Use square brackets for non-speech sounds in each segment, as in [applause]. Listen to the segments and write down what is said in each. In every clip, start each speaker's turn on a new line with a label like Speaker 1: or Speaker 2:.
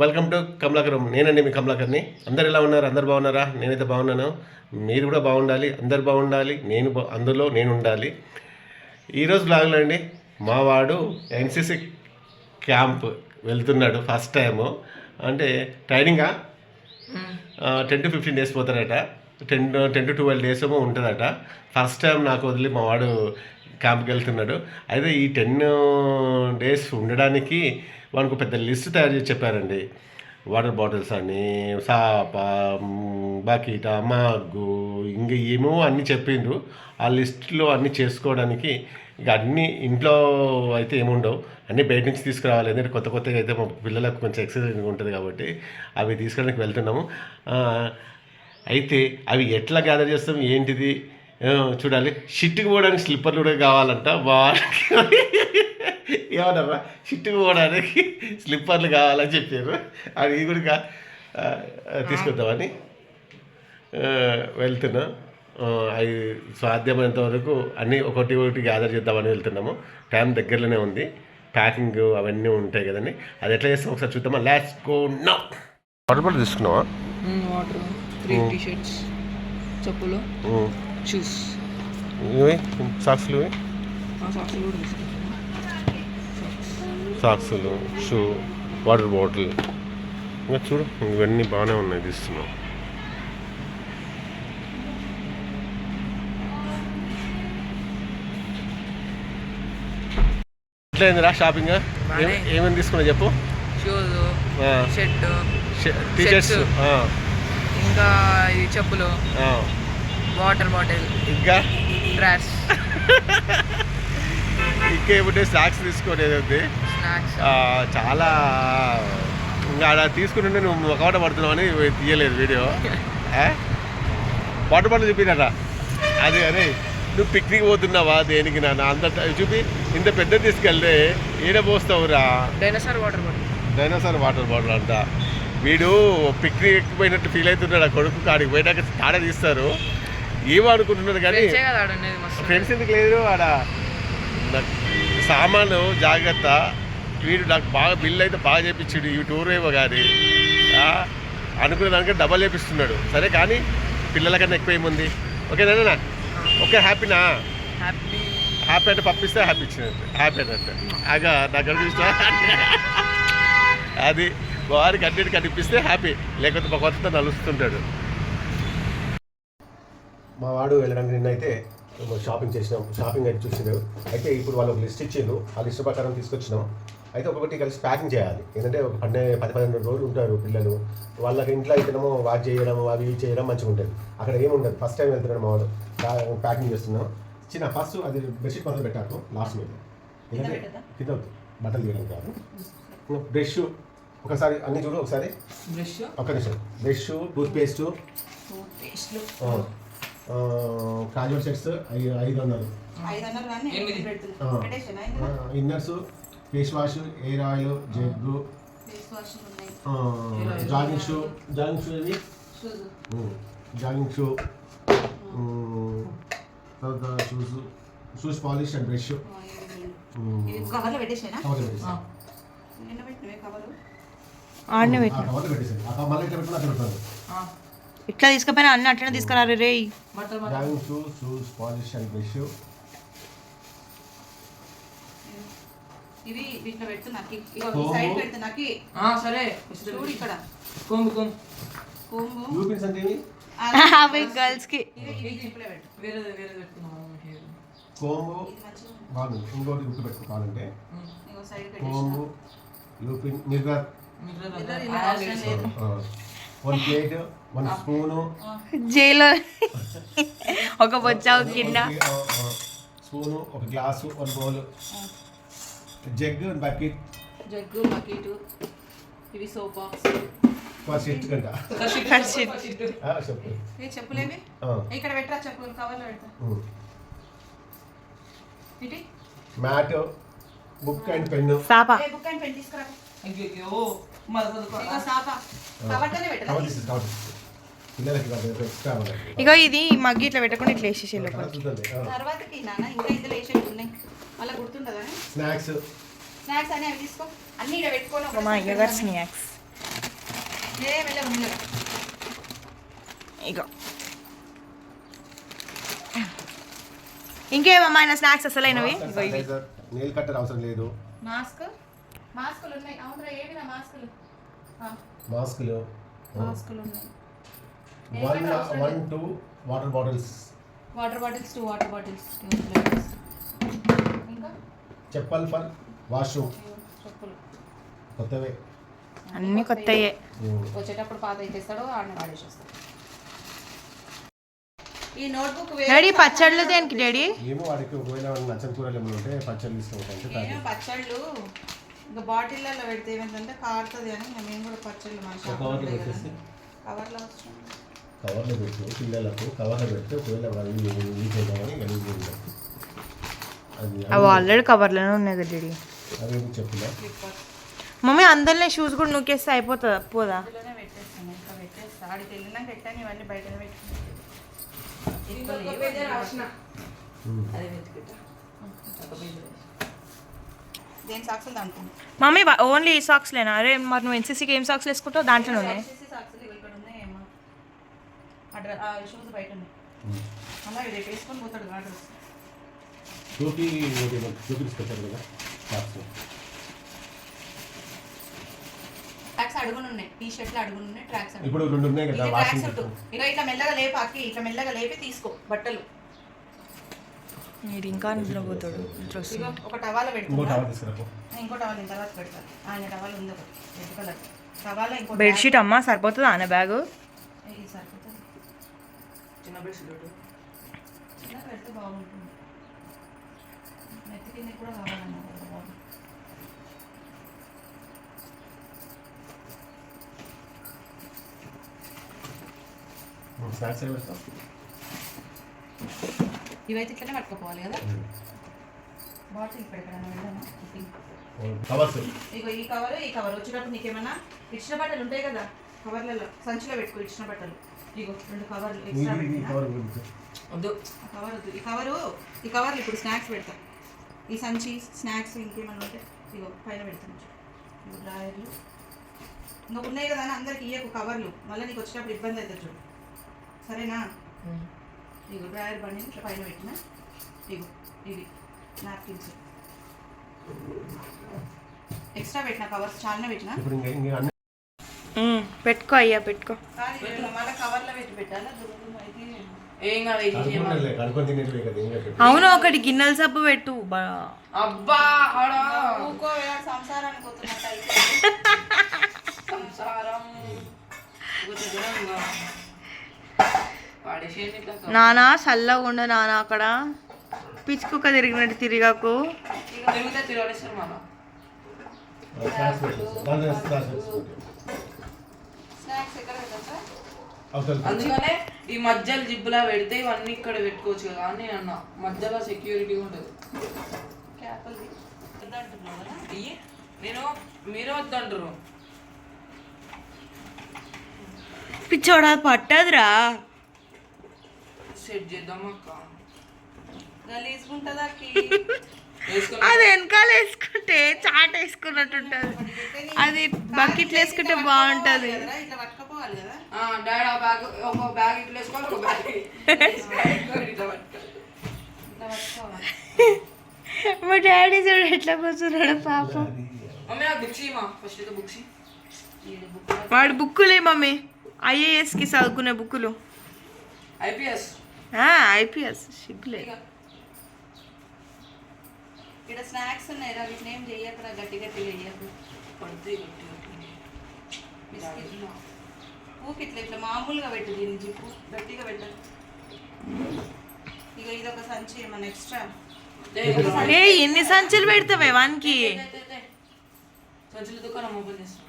Speaker 1: Welcome to Kamalakaram నేనండి మీ కమలాకర్ని అందరు ఎలా ఉన్నారు? అందరు బాగున్నారా? నేనైతే బాగున్నాను. మీరు కూడా బాగుండాలి. అందరు బాగుండాలి. నేను అందులో నేను ఉండాలి. ఈరోజు బ్లాగ్లో అండి మా వాడు ఎన్సిసి క్యాంప్ వెళ్తున్నాడు ఫస్ట్ టైము అంటే ట్రైనింగా ten to fifteen days పోతాడట ten ten to twelve days ఏమో ఉంటుందట. ఫస్ట్ టైం నాకు వదిలి మా వాడు క్యాంప్కి వెళ్తున్నాడు. అయితే ఈ టెన్ డేస్ ఉండడానికి వానికి పెద్ద లిస్ట్ తయారు చేసి చెప్పారండి. వాటర్ బాటిల్స్ అని సాప బకీట బకెట్ మగ్గు ఇంకా ఏమో అన్నీ చెప్పిండ్రు. ఆ లిస్ట్లో అన్నీ చేసుకోవడానికి ఇక అన్నీ ఇంట్లో అయితే ఏముండవు. అన్నీ బయట నుంచి తీసుకురావాలి. ఎందుకంటే కొత్త కొత్తగా అయితే మా పిల్లలకు కొంచెం ఎక్సర్సైజ్ ఉంటుంది కాబట్టి అవి తీసుకోవడానికి వెళ్తున్నాము. అయితే అవి ఎట్లా గ్యాదర్ చేస్తాం? ఏంటిది? చూడాలి. షిట్కి పోవడానికి స్లిప్పర్లు కూడా కావాలంట. వాడికి ఏమన్నారా షిట్కి పోవడానికి స్లిప్పర్లు కావాలని చెప్పారు. అవి కూడా ఆ, వెళ్తున్నా. ఆ, అవి సాధ్యమైనంత వరకు అన్నీ ఒకటి ఒకటి గ్యాదర్ చేద్దామని వెళ్తున్నాము. టైం దగ్గరలోనే ఉంది. ప్యాకింగ్ అవన్నీ ఉంటాయి కదండి. అది ఎట్లా చేస్తాం? ఒకసారి చూద్దామా? Let's go now water bottle తీసుకున్నావా?
Speaker 2: వాటర్ త్రీ టీ షర్ట్స్ చెప్పులు. షూస్
Speaker 1: ఇవి? సాక్స్లు
Speaker 2: సాక్స్లు కూడా తీసుకుంటాను
Speaker 1: సాక్స్లు షూ వాటర్ బాటిల్. ఇంకా చూడు ఇవన్నీ బాగానే ఉన్నాయి తీస్తున్నాం ఎట్లయిందిరా షాపింగ్. ఏమేమి తీసుకున్నా చెప్పు?
Speaker 2: Shoes shirt
Speaker 1: T shirts
Speaker 2: shirts.
Speaker 1: ఆ,
Speaker 2: ఇంకా ఇది చెప్పులు.
Speaker 1: ఆ.
Speaker 2: Water bottle.
Speaker 1: ఇంకా?
Speaker 2: డ్రెస్
Speaker 1: ఇంకా ఏమిటంటే స్నాక్స్ ఆ, చాలా ఇంకా ఆడ తీసుకుంటుంటే నువ్వు మొకమాట పడుతున్నావు అని తీయలేదు వీడియో? వాటర్ బాటిల్ చూపినట అది అరే నువ్వు పిక్నిక్ పోతున్నావా దేనికి నాన్న? అంత చూపి ఇంత పెద్ద తీసుకెళ్తే ఈడ పోస్తావురా?
Speaker 2: Dinosaur water bottle
Speaker 1: dinosaur water bottle అంట. వీడు పిక్నిక్ పోయినట్టు ఫీల్ అవుతున్నాడు ఆ కొడుకు కాడికి పోయినాక తాడ తీస్తారు. ఏమో అనుకుంటున్నాడు కానీ
Speaker 2: ఫ్రెండ్సే
Speaker 1: ఎందుకు లేదు ఆడ? సామాను జాగ్రత్త. వీడు నాకు బాగా బిల్ అయితే బాగా చేపించాడు ఈ టూర్ ఏమో కానీ ఆ, అనుకున్న దానికంటే డబల్ చేపిస్తున్నాడు. సరే కానీ పిల్లలకన్నా ఎక్కువ ఏముంది? ఓకేనా ఓకే హ్యాపీనా
Speaker 2: హ్యాపీ
Speaker 1: హ్యాపీ అంటే పంపిస్తే హ్యాపీ ఇచ్చినట్టు హ్యాపీ అన్నట్టు ఆగా నాకు అనిపిస్తా అది వారికి అన్నిటి కనిపిస్తే హ్యాపీ లేకపోతే మా కొత్త నలుస్తుంటాడు. మా వాడు వెళ్ళడానికి నిన్నైతే షాపింగ్ చేసినాం. షాపింగ్ అయితే చూసినాం అయితే ఇప్పుడు వాళ్ళు ఒక లిస్ట్ ఇచ్చిండ్రు ఆ లిస్ట్ ప్రకారం తీసుకొచ్చినాం. అయితే ఒక్కొక్కటి కలిసి ప్యాకింగ్ చేయాలి. ఎందుకంటే ఒక పన్నెండు పది పదిహేను రోజులు ఉంటారు పిల్లలు. వాళ్ళకి ఇంట్లో అయితేనేమో వాచ్ చేయడం అవి ఇవి చేయడం మంచిగా ఉంటుంది. అక్కడ ఏముండదు ఫస్ట్ టైం వెళ్తున్నాడు మా ప్యా- ప్యాకింగ్ చేస్తున్నాం. చిన్న ఫస్ట్ అది బెడ్షీట్ మొదలు పెట్టాను లాస్ట్ మీద ఎందుకంటే కింద. బట్టలు తీయడం కాదు. బ్రష్ ఒకసారి అన్ని చూడు ఒకసారి.
Speaker 2: బ్రష్
Speaker 1: ఒక్క నిమిషం. బ్రష్ టూత్పేస్ట్ కాజువల్ సెట్స్ ఐదు ఐదు వందలు? Inners. Face wash hair oil
Speaker 3: వాష్లు ఉన్నాయి.
Speaker 1: Jogging shoe. Jogging shoe
Speaker 3: shoes.
Speaker 1: Jogging shoe. తర్వాత shoes. Shoes polish and brush.
Speaker 3: కవర్లో పెట్టేసానా?
Speaker 4: ఆడనే పెట్టిన.
Speaker 1: ఇట్లా
Speaker 4: తీసుకుపోయినా అన్ని అట్లనే తీసుకురారు రే
Speaker 2: బట్టలు బట్టలు
Speaker 1: jogging shoe shoes polish and brush.
Speaker 3: ఇవి ఇగో
Speaker 1: కోము.
Speaker 3: సైడ్ పెడుతున్నాకి
Speaker 2: ఆ, సరే.
Speaker 3: చూడు ఇక్కడ.
Speaker 2: కొమ్ము
Speaker 3: కోము.
Speaker 1: యూపిన్స్ అంటే ఇవి.
Speaker 4: అవి గర్ల్స్ [laughs] కి.
Speaker 3: పెట్టు.
Speaker 2: వేరే వేరే పెట్టుకున్నాం హెయిర్.
Speaker 1: కోంబు. బాగుంది. ఇంకోటి గుర్తు పెట్టుకోవాలంటే comb Lupin mirror. One plate one spoon.
Speaker 4: Xylo [laughs] ఒక బొచ్చావు కింద
Speaker 1: స్పూను ఒక glass one bowl. Jug bucket
Speaker 3: jug bucket ఇవి సోప్ బాక్స్
Speaker 1: ఫస్ట్. చెప్పు.
Speaker 3: చెప్పులేవి?
Speaker 1: ఆ,
Speaker 3: ఇక్కడ పెట్టరా చెప్పులు కవర్లో పెడతా. ఇటు
Speaker 1: మ్యాట్ బుక్ అండ్
Speaker 4: సాపా
Speaker 3: ఏ బుక్ అండ్ పెన్ తీసుకురా.
Speaker 2: అయ్యో మరి
Speaker 3: ఇగో సాప పెట్టరా?
Speaker 1: కవర్ తీసి కవర్
Speaker 4: ఇది మగ్గి ఇట్లా పెట్టకుండా ఇట్లా వేసేసి లోపల
Speaker 1: చూడండి
Speaker 3: తర్వాతకి నాన్న ఇంకా ఉన్నాయి. మళ్ళీ గుర్తుంటుందా
Speaker 1: స్నాక్స్.
Speaker 3: స్నాక్స్ అని అవి తీసుకో. అన్ని ఇక్కడ పెట్టుకొని
Speaker 4: మా అయ్యగారు స్నాక్స్.
Speaker 3: ఏ మెల్లగా మెల్లగా
Speaker 4: ఇగో. ఇంకేమమ్మా ఆయన స్నాక్స్ అసలైనవి?
Speaker 1: నెయిల్ కట్టర్ అవసరం లేదు.
Speaker 3: మాస్క్ మాస్కులు ఉన్నాయి. అవునరా ఏవి నా మాస్కులు ఆ,
Speaker 1: మాస్కులు
Speaker 3: మాస్కులు ఉన్నాయి.
Speaker 1: One one two water bottles
Speaker 3: water bottles two water bottles ఇంకా
Speaker 1: చెప్పల్ ఫర్ వాష్రూమ్. కొత్తవే.
Speaker 4: అన్ని కొత్తయే.
Speaker 3: వచ్చేటప్పుడు పాత ఇచ్చేస్తాడు ఆడనే వాడేసేస్తాడు. ఈ నోట్బుక్
Speaker 4: డాడీ పచ్చళ్ళు దేనికి డాడీ?
Speaker 1: ఏమో వాడికి ఒకవేళ నచ్చని కూరలు ఏమైనా ఉంటే పచ్చళ్ళు తీసుకుంటాం
Speaker 3: ఏమో పచ్చళ్ళు. ఇంకా బాటిళ్ళల్లో పెడితే ఏమైందంటే కారుతుంది అని మేము కూడా పచ్చళ్ళు షాప్లో
Speaker 1: కవర్లో.
Speaker 3: కవర్లో
Speaker 1: పెట్టు పిల్లలకు కవర్లో పెడితే ఒకవేళ వాళ్ళు ఉంటాయి అది
Speaker 4: అవి ఆల్రెడీ కవర్లోనే ఉన్నాయి కదా డాడీ మమ్మీ అందరినీ షూస్ కూడా నూకేస్తే అయిపోతుందా పోదా?
Speaker 3: దాంట్లో?
Speaker 4: మమ్మీ ఓన్లీ ఈ సాక్స్ లేనా? అరే మరి నువ్వు ఎన్సీసీకి ఏం సాక్స్ వేసుకుంటావు? దాంట్లోనే ఉన్నాయి.
Speaker 3: షూస్ బయట. అలా వేసుకొని పోతాడు
Speaker 1: ఒకటి చూపించుకొచ్చారు కదా.
Speaker 3: ట్రాక్స్ అడుగులు ఉన్నాయి. టీ షర్ట్లు అడుగులు ఉన్నాయి. ట్రాక్స్
Speaker 1: ఇప్పుడు రెండు ఉన్నాయి కదా
Speaker 3: ఇది ట్రాక్
Speaker 1: వాషింగ్
Speaker 3: సూట్ ఇక ఇట్లా మెల్లగా లేపు అక్కి ఇట్లా మెల్లగా లేపి తీసుకో. బట్టలు.
Speaker 4: మీరు ఇంకా పోతాడు.
Speaker 3: ఇగో ఒక టవాల
Speaker 1: తీసుకురాపో.
Speaker 3: ఇంకో టవాల్ ఇంత తర్వాత పెడతాను. ఆయన టవాల్ ఉంది రెడ్ కలర్ టవాల ఇంకో
Speaker 4: బెడ్షీట్ అమ్మా సరిపోతుందా అన్న బ్యాగ్
Speaker 3: సరిపోతుంది.
Speaker 2: చిన్న బెడ్షీట్.
Speaker 3: చిన్న పెడితే బాగుంటుంది. కింద కూడా కావాలన్నారు కదా ఇవైతే ఇట్లనే పట్టుకోపోవాలి కదా? బాటిల్ వెళ్ళాను
Speaker 1: కవర్స్.
Speaker 3: ఇగో ఈ కవర్ ఈ కవర్ వచ్చేటప్పుడు నీకేమన్నా ఇచ్చిన బట్టలు ఉంటాయి కదా? కవర్లలో సంచిలో పెట్టుకో ఇచ్చిన బట్టలు. ఇగో రెండు కవర్లు ఎక్స్ట్రా
Speaker 2: వద్దు.
Speaker 3: కవర్ వద్దు. ఈ కవరు ఈ కవర్లు ఇప్పుడు స్నాక్స్ పెడతా. ఈ సంచి స్నాక్స్ ఇంకేమన్నా ఉంటే ఇగో పైన పెడతాను. ఇగో డ్రాయర్లు. ఇంకా ఉన్నాయి కదా అని అందరికి ఇయ్యకు కవర్లు. మళ్ళీ నీకు వచ్చేటప్పుడు ఇబ్బంది అవుతుంది చూడు. సరేనా? ఇగో డ్రాయర్ బండి ఇట్లా పైన పెట్టిన. ఇగో ఇవి నాప్కిన్స్ ఎక్స్ట్రా పెట్టిన కవర్స్ చాలానే పెట్టిన.
Speaker 4: పెట్టుకో అయ్యా పెట్టుకో.
Speaker 3: మళ్ళీ కవర్లో పెట్టి పెట్టాలా? దొరుకుతుంది అయితే
Speaker 4: అవును ఒకటి గిన్నెల సబ్బు పెట్టు
Speaker 2: అబ్బా
Speaker 4: నానా చల్లగా ఉండు నానా అక్కడ. పిచ్చుకుక్క తిరిగినట్టు తిరిగాకు.
Speaker 2: తిరిగితే తిరగడేస్తారు మళ్ళా
Speaker 1: ఆ, స్నాక్స్ పెట్టేసి. దాంట్లో స్నాక్స్ పెట్టుకోండి.
Speaker 3: స్నాక్స్ ఎక్కడ పెట్టా
Speaker 1: అవతల
Speaker 2: అందుకనే ఈ మధ్యలో జిబ్బులా పెడితే ఇవన్నీ ఇక్కడ పెట్టుకోవచ్చు కదా అని నేను అన్నా. మధ్యలో సెక్యూరిటీ ఉంటుంది. ఇయ్యి. నేను మీరే వద్దంటారు
Speaker 4: పిచ్చోడా పట్టదురా.
Speaker 2: సెట్ చేద్దాం అక్క.
Speaker 4: అది వెనకాల వేసుకుంటే చాట్ వేసుకున్నట్టు ఉంటుంది అది బకెట్లు వేసుకుంటే బాగుంటుంది.
Speaker 3: కదరా ఇట్లా పట్టుకపోవాలి కదా
Speaker 2: డాడీ ఆ బ్యాగ్ ఒక బ్యాగ్ ఇట్లా వేసుకోవాలి ఒక బ్యాగ్ ఇట్లా పట్టుకోవాలి
Speaker 3: ఇట్లా పట్టుకోవాలి
Speaker 4: మా డాడీ చూడు ఎట్లా కూర్చున్నాడు పాపం
Speaker 2: మమ్మీ నాకు బుక్స్ ఇమ్మా ఫస్ట్ అయితే బుక్స్
Speaker 3: ఈడు బుక్
Speaker 4: వాడు బుక్కులే మమ్మీ ఐఏఎస్కి చదువుకునే బుక్కులు
Speaker 2: ఐపీఎస్
Speaker 4: ఐపీఎస్ సిగ్గులే
Speaker 3: ఇక. ఇక్కడ స్నాక్స్ ఉన్నాయి రా వీటిని ఏం చెయ్యకరా గట్టి గట్టిగా చెయ్యకు
Speaker 2: పడితే గట్టి గట్టి
Speaker 3: బిస్కెట్లు ఊకి ఇట్లా ఇట్లా మామూలుగా పెట్టు దీన్ని జిప్పు గట్టిగా పెట్టదు ఇక ఇది ఒక సంచి ఏమన్నా ఎక్స్ట్రా
Speaker 4: ఏ ఎన్ని సంచులు పెడతావే వానికి?
Speaker 2: సంచుల దుకాణం ఓపెన్ చేస్తాం.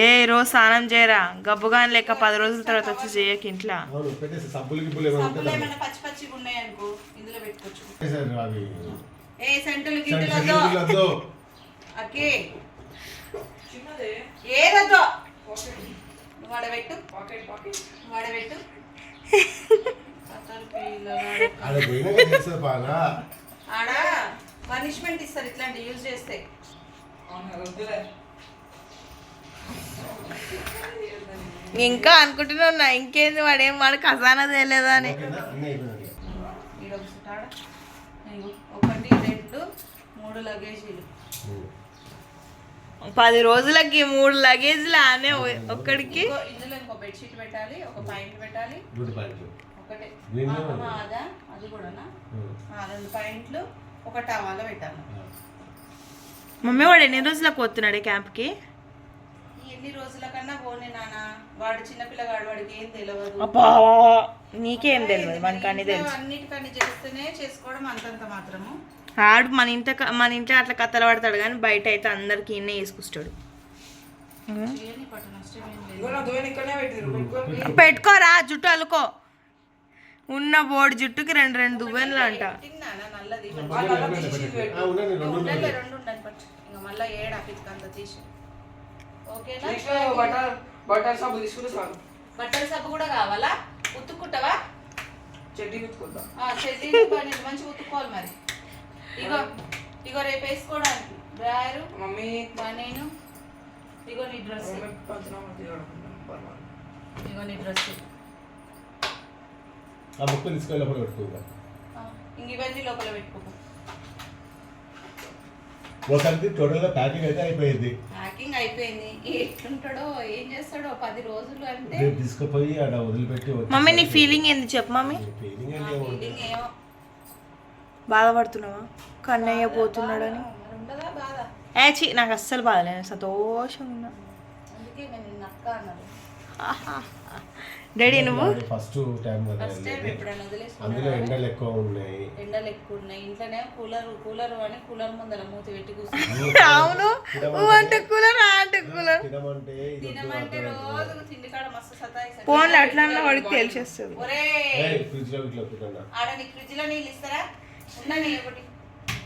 Speaker 4: ఏ రోజు స్నానం చేయరా? గబ్బుగాని లెక్క పది రోజుల తర్వాత వచ్చి చేయక ఇంట్లో.
Speaker 3: ఏ సెంటులు గింటులు. అక్కి. ఏదొద్దు. కథలు పిల్లగాడు.
Speaker 1: ఆడ
Speaker 3: పనిష్మెంట్ ఇస్తారు ఇట్లాంటి యూజ్ చేస్తే.
Speaker 4: ఇంకా అనుకుంటున్నా ఇంకేంది వాడేం వాడు ఖజానా తెలియదా అని
Speaker 3: ఒకటి రెండు మూడు లగేజీలు.
Speaker 4: పది రోజులకి మూడు లగేజ్లు ఆనే ఒక్కడికి.
Speaker 3: ఇందులో ఇంకో బెడ్షీట్ పెట్టాలి ఒక పాయింట్ పెట్టాలి.
Speaker 1: గుడ్ పాయింట్
Speaker 3: ఒకటే. అదా అది కూడానా? ఆ, రెండు పాయింట్లు ఒక టవాల పెట్టాలి.
Speaker 4: మమ్మీ వాడు ఎన్ని రోజులకు పోతున్నాడు క్యాంప్కి
Speaker 3: ఈ ఎన్ని రోజుల కన్నా పోనీ నాన్న వాడు చిన్నపిల్లగాడు వాడికి ఏం తెలియదు
Speaker 4: అబ్బా నీకేం తెలియదు మనకి అన్ని
Speaker 3: ఇంట్లో
Speaker 4: తెలుసు.
Speaker 3: అన్నిటికన్నీ చేస్తేనే చేసుకోవడం అంతంత మాత్రము.
Speaker 4: ఆడు మన ఇంట మన ఇంట్లో అట్లా కథలు పడతాడు కానీ బయట అయితే అందరికి ఇన్నే వేసుకొస్తాడు పెట్టుకోరా జుట్టు అలుకో. ఉన్న బోర్డు జుట్టుకి రెండు రెండు దువ్వెనలు అంట.
Speaker 2: బటర్ సబ్బు తీసుకుంటే
Speaker 3: కూడా కావాలా? ఉతుక్కుంటావా?
Speaker 2: చెడ్డీ
Speaker 3: చెల్లి పని మంచిగా ఉతుక్కోవాలి మరి. ఇగో ఇగో రేపు వేసుకోవడానికి. Drawer
Speaker 2: mummy.
Speaker 3: నేను ఇగో నీ డ్రెస్. ఇగో నీ డ్రెస్.
Speaker 1: ఆ ముక్క తీసుకెళ్ళినప్పుడు పెట్టుకుందాం?
Speaker 3: ఇంక ఇవన్నీ లోపల పెట్టుకో
Speaker 1: ఒకరికి టోటల్గా ప్యాకింగ్ అయితే అయిపోయింది.
Speaker 3: ప్యాకింగ్ అయిపోయింది. ఎట్లుంటాడో ఏం చేస్తాడో పది రోజులు అంటే
Speaker 1: రేపు తీసుకుపోయి ఆడ వదిలిపెట్టి
Speaker 4: మమ్మీ నీ ఫీలింగ్ ఏంది చెప్పు మమ్మీ.
Speaker 1: ఫీలింగ్ అంటే
Speaker 3: ఏమో.
Speaker 4: బాధపడుతున్నావా? కన్నయ్య పోతున్నాడని. ఏచి నాకు అస్సలు బాధలేదు సంతోషంగా ఉన్నా. డాడీ నువ్వు?
Speaker 1: ఫస్ట్ టైం కదా
Speaker 3: ఫస్ట్ టైం
Speaker 1: వెళ్ళేది.
Speaker 3: ఎప్పుడైనా
Speaker 1: అందులో ఎండలు ఎక్కువ ఉన్నాయి.
Speaker 3: ఎండలు ఎక్కువ ఉన్నాయి. ఇంట్లోనే కూలర్ కూలర్ అని కూలర్ ముందర మూతి పెట్టి కూర్చున్నాను
Speaker 4: అవును. అంటే కూలర్ అంటే కూలర్.
Speaker 1: తినమంటే.
Speaker 3: రోజు తిండి కాడ మస్తు సతాయిస్తారు
Speaker 4: ఫోన్లో అట్లా అన్నా వాడికి తెలిసేస్తుంది.
Speaker 3: ఒరే
Speaker 1: ఫ్రిడ్జ్లో ఇట్లా
Speaker 3: ఆడ ఫ్రిడ్జ్లో నీళ్ళు ఇస్తారా? ఉండని ఒకటి.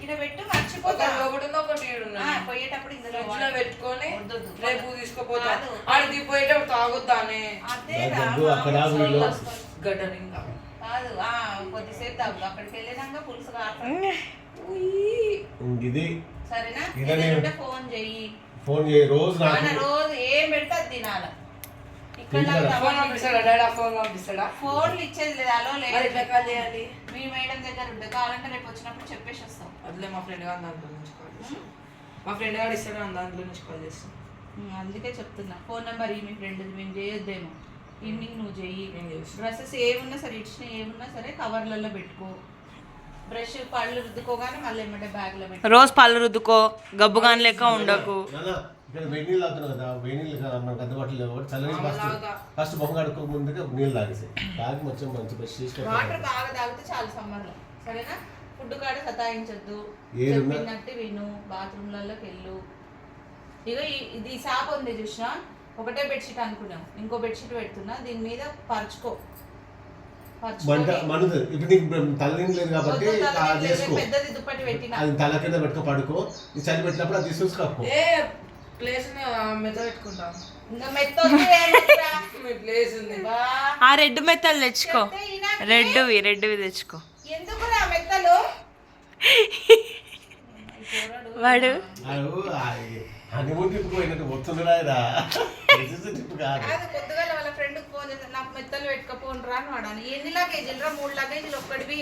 Speaker 3: ఇక్కడ పెట్టు మర్చిపోతా.
Speaker 2: ఒకటి ఒకటి.
Speaker 3: పోయేటప్పుడు ఇందులో
Speaker 2: పెట్టుకొని. రేపు తీసుకుపోతా.
Speaker 3: కాదు.
Speaker 2: ఆడ దిగిపోయేటప్పుడు తాగొద్దానే.
Speaker 3: అదే
Speaker 2: గడ్డనింగా
Speaker 3: కాదు ఆ కొద్దిసేపు తాగు. అక్కడికి వెళ్ళినాక పులుసు
Speaker 1: ఇది
Speaker 3: సరేనా? ఫోన్ చెయ్యి.
Speaker 1: ఫోన్ చేయి రోజు
Speaker 3: రోజు ఏం పెడితే అది తినాల. ఇక్కడ?
Speaker 2: ఫోన్ పంపిస్తాడా? ఫోన్ పంపిస్తాడా?
Speaker 3: ఫోన్లు ఇచ్చేది లేదు. అలో లేదు.
Speaker 2: ఎట్లా కాల్ చేయాలి?
Speaker 3: మీ మేడం దగ్గర ఉంటే కావాలంటే రేపు వచ్చినప్పుడు చెప్పేసి వస్తాం.
Speaker 2: అట్లే మా ఫ్రెండ్ గారు దాంట్లో నుంచి కాల్ చేస్తాను మా ఫ్రెండ్ గారు ఇస్తాడు ఆ దాంట్లో నుంచి కాల్ చేస్తాను
Speaker 3: ఉమ్, అందుకే చెప్తున్నా. ఫోన్ నెంబర్ ఈ మీ ఫ్రెండ్ మేము చేయొద్దేమో. ఈవినింగ్ నువ్వు చెయ్యి.
Speaker 2: నేను చేస్తాను.
Speaker 3: డ్రెస్సెస్ ఏమున్నా సరే ఇచ్చిన ఏమున్నా సరే కవర్లలో పెట్టుకో. బ్రష్ పళ్ళు రుద్దుకోగానే మళ్ళీ ఏమంటే బ్యాగ్లో పెట్టు
Speaker 4: రోజు పళ్ళు రుద్దుకో గబ్బుగాని లెక్క ఉండకు.
Speaker 1: ఇక్కడ వేడి నీళ్ళు తాగుతున్నావు కదా వేడి నీళ్ళు కదా మనకు అందుబాటులో లేవు కాబట్టి చల్లని ఫస్ట్. ఫస్ట్ మొహం కడుక్కో ముందుగా నీళ్ళు తాగేసి తాగి మంచిగా మంచి బ్రష్ చేసి
Speaker 3: వాటర్ బాగా తాగితే చాలు సమ్మర్లో. సరేనా? ఫుడ్ కాడ సతాయించొద్దు. చెప్పినట్టు విను. బాత్రూమ్లలోకి వెళ్ళు. ఇక ఇది సాప ఉంది చూసినా? ఒకటే బెడ్షీట్ అనుకున్నాం. ఇంకో బెడ్షీట్ పెడుతున్నా. దీని మీద పరుచుకో.
Speaker 1: మంట ఇప్పుడు నీకు తల్లిని లేదు కాబట్టి అది చేసుకో.
Speaker 3: పెద్దది దుప్పటి పెట్టిన.
Speaker 1: అది తల కింద పెట్టుకో పడుకో. చలి పెట్టినప్పుడు అది తీసుకొని
Speaker 2: ప్లేస్ మెత్త పెట్టుకుంటాం.
Speaker 3: ఇంకా మెత్తొద్దు, ఏం వద్దురా.
Speaker 2: మీ ప్లేస్ ఉంది.
Speaker 3: బా,
Speaker 4: ఆ రెడ్ మెత్తలు తెచ్చుకో. రెడ్వి రెడ్వి తెచ్చుకో.
Speaker 3: ఎందుకురా మెత్తలు?
Speaker 4: వాడు?
Speaker 1: హనీమూన్ ట్రిప్ పోయినట్టు వస్తుందిరా ఇదా ట్రిప్ కాదు.
Speaker 3: పొద్దుగాల వాళ్ళ ఫ్రెండ్ ఫోన్ చేసి నాకు మెత్తలు అని వాడాను. ఎన్ని లగేజీలు రా? మూడు లగేజీలు ఒక్కడివి.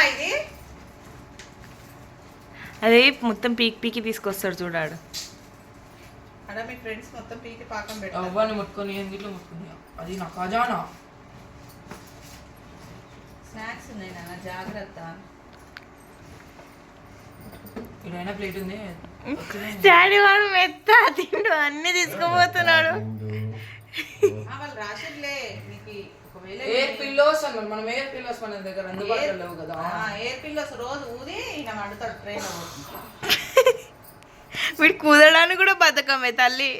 Speaker 3: అవసరమా ఇది
Speaker 4: అదే మొత్తం పీకి పీకి తీసుకొస్తాడు చూడాడు.
Speaker 3: అక్కడ మీ ఫ్రెండ్స్ మొత్తం పీకి పాకం పెట్టారు
Speaker 2: అవ్వని ముట్టుకొని ఎందులో ముట్టుకొని? అది నా ఖజానా.
Speaker 3: స్నాక్స్ ఉన్నాయి నాన్న జాగ్రత్త.
Speaker 2: ఇదైనా ప్లేట్ ఉంది.
Speaker 4: డాడీ వాడు మెత్త తిండు అన్ని తీసుకుపోతున్నాడు.
Speaker 3: వాళ్ళు మీకు ఒకవేళ
Speaker 2: ఎయిర్ పిల్లోస్ అన్నారు. మనం ఎయిర్ పిల్లోస్ మన దగ్గర అందుబాటులో లేవు కదా.
Speaker 3: ఎయిర్ పిల్లోస్ రోజు ఊది ఈయన వండుతాడు ట్రైన్ [laughs]
Speaker 4: వీడు కూదడానికి కూడా బతకమే తల్లి.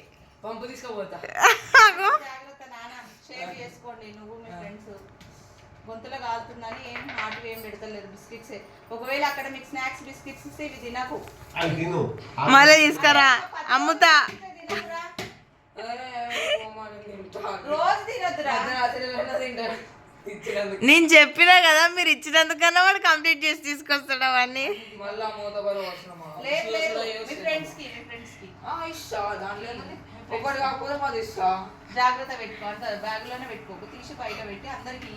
Speaker 2: పంపు తీసుకుపోతా.
Speaker 3: జాగ్రత్త నాన్న షేర్ చేసుకోండి నువ్వు మీ ఫ్రెండ్స్. గొంతులో కాలుతుందని ఏం హాట్ ఏం పెడతలేరు బిస్కెట్స్. ఒకవేళ అక్కడ మీకు స్నాక్స్ బిస్కెట్స్ ఇస్తే ఇవి తినకు.
Speaker 4: మళ్ళీ తీసుకురా. అమ్ముతా.
Speaker 3: రోజు తినద్దురా.
Speaker 2: తింటాను
Speaker 4: నేను చెప్పినా కదా మీరు ఇచ్చినందుకన్నా వాడు కంప్లీట్ చేసి తీసుకొస్తాడు అవన్నీ?
Speaker 2: ఒకటి కాకపోతే మాది ఇష్టా.
Speaker 3: జాగ్రత్త పెట్టుకో అంత బ్యాగ్లోనే పెట్టుకోకు తీసి బయట పెట్టి అందరికి.